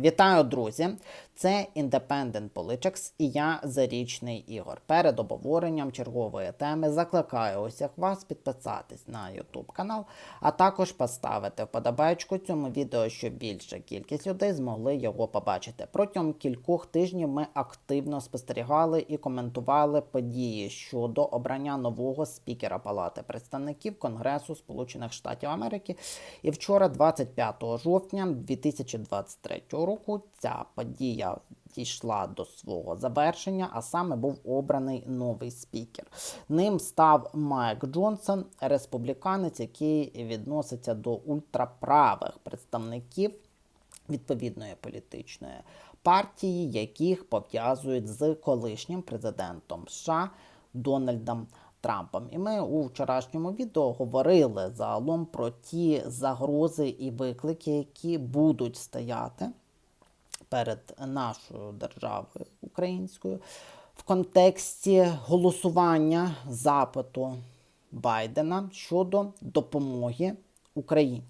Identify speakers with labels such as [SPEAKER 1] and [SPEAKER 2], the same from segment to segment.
[SPEAKER 1] Вітаю, друзі! Це Independent Politics і я Зарічний Ігор. Перед обговоренням чергової теми закликаю усіх вас підписатись на YouTube канал, а також поставити вподобайку цьому відео, щоб більша кількість людей змогли його побачити. Протягом кількох тижнів ми активно спостерігали і коментували події щодо обрання нового спікера Палати представників Конгресу Сполучених Штатів Америки. І вчора, 25 жовтня 2023 року, ця подія дійшла до свого завершення, а саме був обраний новий спікер. Ним став Майк Джонсон, республіканець, який відноситься до ультраправих представників відповідної політичної партії, яких пов'язують з колишнім президентом США Дональдом Трампом. І ми у вчорашньому відео говорили загалом про ті загрози і виклики, які будуть стояти перед нашою державою українською в контексті голосування запиту Байдена щодо допомоги Україні.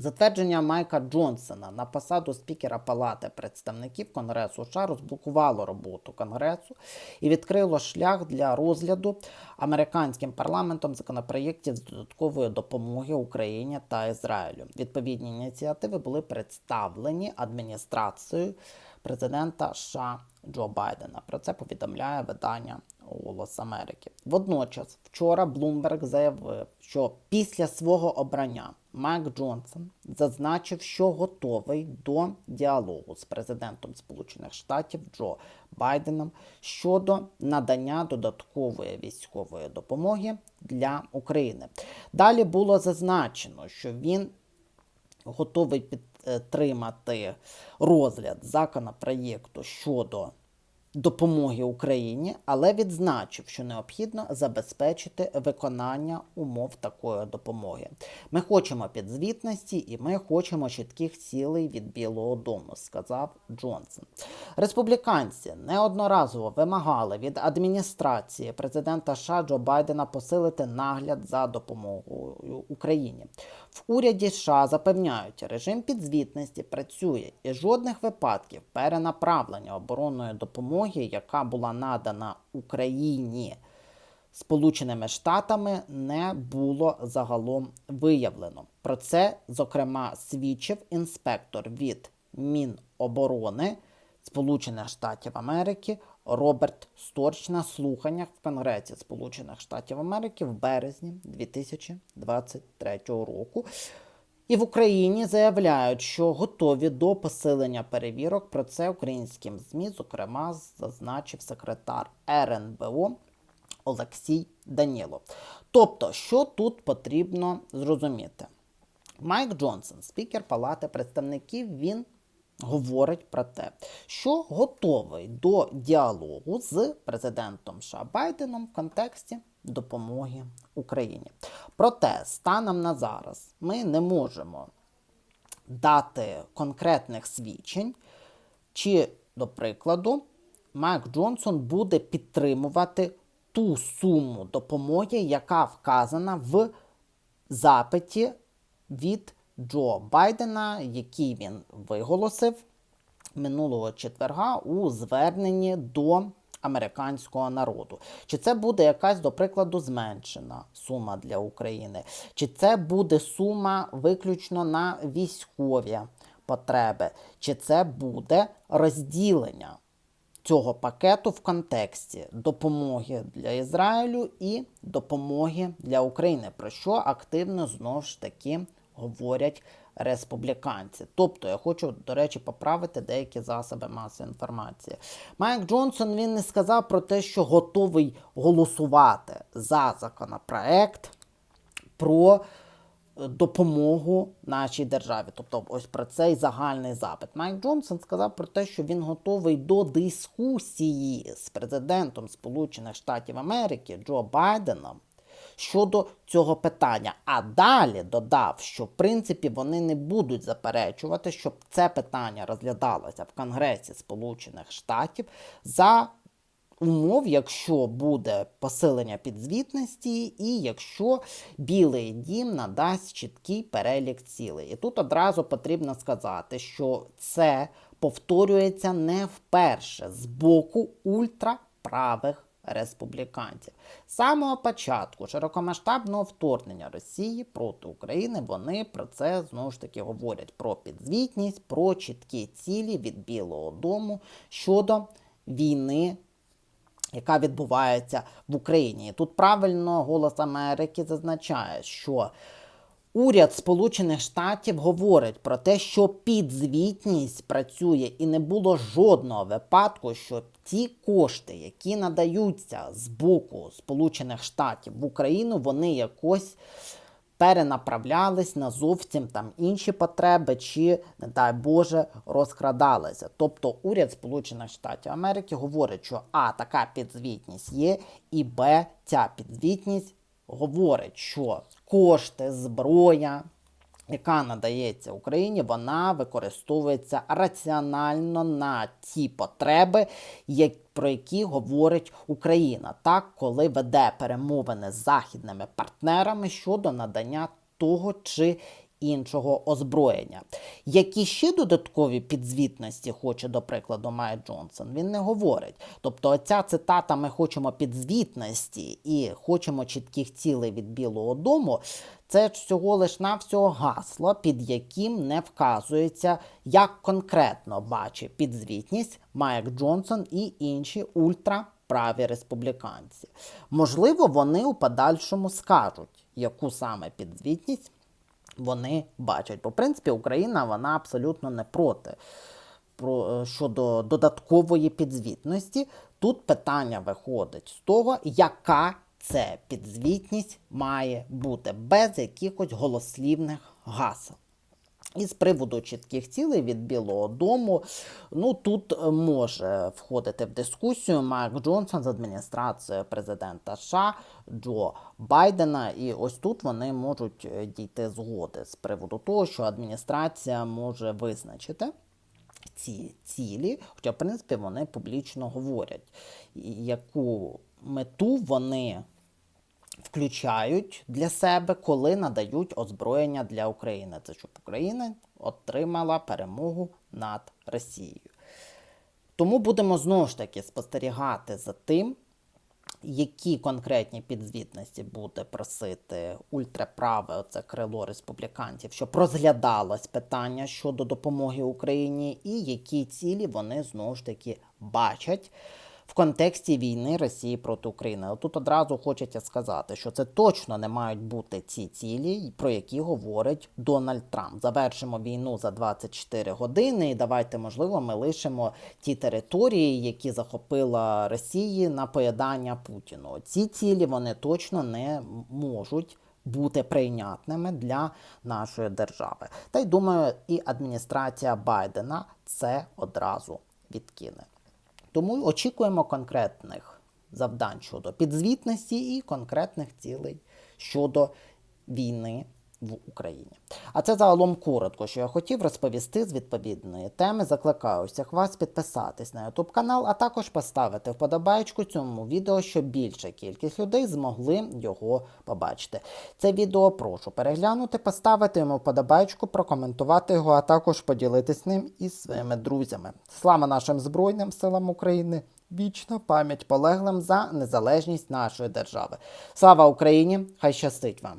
[SPEAKER 1] Затвердження Майка Джонсона на посаду спікера Палати представників Конгресу США розблокувало роботу Конгресу і відкрило шлях для розгляду американським парламентом законопроєктів з додаткової допомоги Україні та Ізраїлю. Відповідні ініціативи були представлені адміністрацією президента США Джо Байдена. Про це повідомляє видання Голос Америки. Водночас, вчора Блумберг заявив, що після свого обрання Майк Джонсон зазначив, що готовий до діалогу з президентом Сполучених Штатів Джо Байденом щодо надання додаткової військової допомоги для України. Далі було зазначено, що він готовий підтримати розгляд законопроєкту щодо допомоги Україні, але відзначив, що необхідно забезпечити виконання умов такої допомоги. Ми хочемо підзвітності і ми хочемо чітких цілей від Білого Дому, сказав Джонсон. Республіканці неодноразово вимагали від адміністрації президента США Джо Байдена посилити нагляд за допомогою Україні. В уряді США запевняють, режим підзвітності працює і жодних випадків перенаправлення оборонної допомоги, яка була надана Україні Сполученими Штатами, не було загалом виявлено. Про це, зокрема, свідчив інспектор від Міноборони Сполучених Штатів Америки Роберт Сторч на слуханнях в Конгресі Сполучених Штатів Америки в березні 2023 року. І в Україні заявляють, що готові до посилення перевірок. Про це українським ЗМІ, зокрема, зазначив секретар РНБО Олексій Данілов. Тобто, що тут потрібно зрозуміти? Майк Джонсон, спікер Палати представників, він говорить про те, що готовий до діалогу з президентом США Байденом в контексті допомоги Україні. Проте, станом на зараз, ми не можемо дати конкретних свідчень, чи, до прикладу, Майк Джонсон буде підтримувати ту суму допомоги, яка вказана в запиті від Джо Байдена, який він виголосив минулого четверга у зверненні до американського народу. Чи це буде якась, до прикладу, зменшена сума для України, чи це буде сума виключно на військові потреби, чи це буде розділення цього пакету в контексті допомоги для Ізраїлю і допомоги для України, про що активно знову ж таки говорять республіканці. Тобто, я хочу, до речі, поправити деякі засоби масової інформації. Майк Джонсон він не сказав про те, що готовий голосувати за законопроект про допомогу нашій державі. Тобто, ось про цей загальний запит. Майк Джонсон сказав про те, що він готовий до дискусії з президентом Сполучених Штатів Америки Джо Байденом щодо цього питання. А далі додав, що в принципі вони не будуть заперечувати, щоб це питання розглядалося в Конгресі Сполучених Штатів за умов, якщо буде посилення підзвітності, і якщо Білий дім надасть чіткий перелік цілей. І тут одразу потрібно сказати, що це повторюється не вперше з боку ультраправих республіканців. З самого початку широкомасштабного вторгнення Росії проти України вони про це знову ж таки говорять про підзвітність, про чіткі цілі від Білого Дому щодо війни яка відбувається в Україні. Тут правильно голос Америки зазначає, що уряд Сполучених Штатів говорить про те, що підзвітність працює, і не було жодного випадку, що ті кошти, які надаються з боку Сполучених Штатів в Україну, вони якось перенаправлялись на зовсім там інші потреби, чи, не дай Боже, розкрадалися. Тобто уряд Сполучених Штатів Америки говорить, що А, така підзвітність є, і Б, ця підзвітність говорить, що кошти, зброя, яка надається Україні, вона використовується раціонально на ті потреби, як, про які говорить Україна, так коли веде перемовини з західними партнерами щодо надання того чи іншого озброєння. Які ще додаткові підзвітності хоче, до прикладу, Майя Джонсон, він не говорить. Тобто, оця цитата Ми хочемо підзвітності і хочемо чітких цілей від Білого Дому. Це всього лиш навсього гасло, під яким не вказується, як конкретно бачить підзвітність Майк Джонсон і інші ультраправі республіканці. Можливо, вони у подальшому скажуть, яку саме підзвітність вони бачать. Бо, в принципі, Україна вона абсолютно не проти. Про, щодо додаткової підзвітності, тут питання виходить з того, яка це підзвітність має бути без якихось голослівних гасел. І з приводу чітких цілей від Білого Дому, ну тут може входити в дискусію Майк Джонсон з адміністрацією президента США Джо Байдена. І ось тут вони можуть дійти згоди з приводу того, що адміністрація може визначити. Ці цілі, хоча, в принципі, вони публічно говорять, яку мету вони включають для себе, коли надають озброєння для України. Це щоб Україна отримала перемогу над Росією. Тому будемо знову ж таки спостерігати за тим, які конкретні підзвітності буде просити ультраправе оце крило республіканців, щоб розглядалось питання щодо допомоги Україні, і які цілі вони знову ж таки бачать в контексті війни Росії проти України. Тут одразу хочеться сказати, що це точно не мають бути ці цілі, про які говорить Дональд Трамп. Завершимо війну за 24 години, і давайте, можливо, ми лишимо ті території, які захопила Росії на поїдання Путіну. Ці цілі вони точно не можуть. Бути прийнятними для нашої держави. Та й думаю, і адміністрація Байдена це одразу відкине. Тому очікуємо конкретних завдань щодо підзвітності і конкретних цілей щодо війни в Україні. А це загалом коротко, що я хотів розповісти з відповідної теми. Закликаю всіх вас підписатись на YouTube канал, а також поставити вподобайку цьому відео, щоб більша кількість людей змогли його побачити. Це відео прошу переглянути, поставити йому вподобайку, прокоментувати його, а також поділитись ним із своїми друзями. Слава нашим Збройним силам України! Вічна пам'ять полеглим за незалежність нашої держави. Слава Україні! Хай щастить вам!